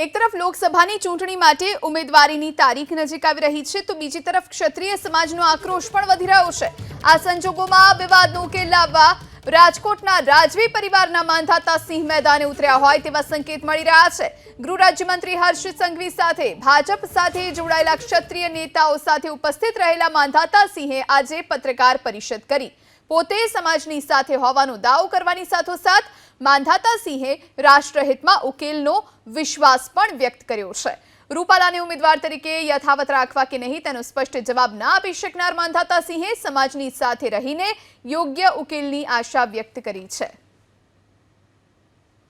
એક તરફ લોકસભાની ચૂંટણી માટે ઉમેદવારીની તારીખ નજીક આવી રહી છે, તો બીજી તરફ ક્ષત્રિય સમાજનો આક્રોશ પણ વધી રહ્યો છે. આ સંજોગોમાં વિવાદનો ઉકેલ લાવવા રાજકોટના રાજવી પરિવારના માંધાતા સિંહ મેદાને ઉતર્યા હોય તેવા સંકેત મળી રહ્યા છે. ગૃહ રાજ્યમંત્રી હર્ષ સંઘવી સાથે, ભાજપ સાથે જોડાયેલા ક્ષત્રિય નેતાઓ સાથે ઉપસ્થિત રહેલા માંધાતા સિંહે આજે પત્રકાર પરિષદ કરી. પોતે સમાજની સાથે હોવાનો દાવો કરવાની સાથોસાથ માંધાતા સિંહે રાષ્ટ્રહિતમાં ઉકેલનો વિશ્વાસ પણ વ્યક્ત કર્યો છે. રૂપાલાને ઉમેદવાર તરીકે યથાવત રાખવા કે નહીં તેનો સ્પષ્ટ જવાબ ના આપી શકનાર માંધાતા સિંહે સમાજની સાથે રહીને યોગ્ય ઉકેલની આશા વ્યક્ત કરી છે.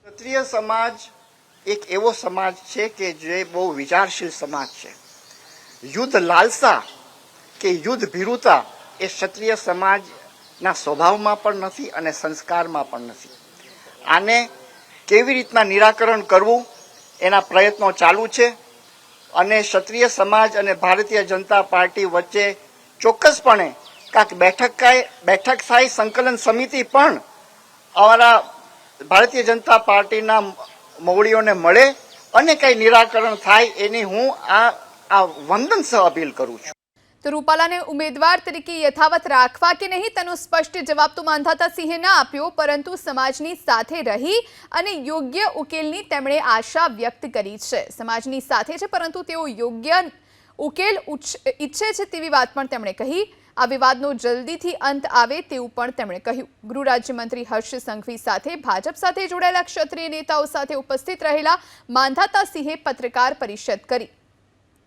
ક્ષત્રિય સમાજ એક એવો સમાજ છે કે જે બહુ વિચારશીલ સમાજ છે. યુદ્ધ લાલસા કે યુદ્ધ ભીરુતા એ ક્ષત્રિય સમાજના સ્વભાવમાં પણ નથી અને સંસ્કારમાં પણ નથી. આને કેવી રીતના નિરાકરણ કરવું એના પ્રયત્નો ચાલુ છે અને ક્ષત્રિય સમાજ અને ભારતીય જનતા પાર્ટી વચ્ચે ચોક્કસપણે કાંક બેઠક બેઠક સ્થાયી સંકલન સમિતિ પણ અમારા ભારતીય જનતા પાર્ટીના મોવડીઓને મળે અને કંઈ નિરાકરણ થાય એની હું આ આ વંદન સહ અપીલ કરું છું. તો રૂપાલાને ઉમેદવાર તરીકે યથાવત રાખવા કે નહીં, તેનો સ્પષ્ટ જવાબ તો માંધાતા સિંહે ના આપ્યો, પરંતુ સમાજની સાથે રહી અને યોગ્ય ઉકેલની તેમણે આશા વ્યક્ત કરી છે. સમાજની સાથે છે, પરંતુ તેઓ યોગ્ય ઉકેલ ઈચ્છે છે તેવી વાત પણ તેમણે કહી. આ વિવાદનો જલ્દીથી અંત આવે તેવું પણ તેમણે કહ્યું. ગૃહ રાજ્યમંત્રી હર્ષ સંઘવી સાથે, ભાજપ સાથે જોડાયેલા ક્ષત્રિય નેતાઓ સાથે ઉપસ્થિત રહેલા માંધાતા સિંહે પત્રકાર પરિષદ કરી.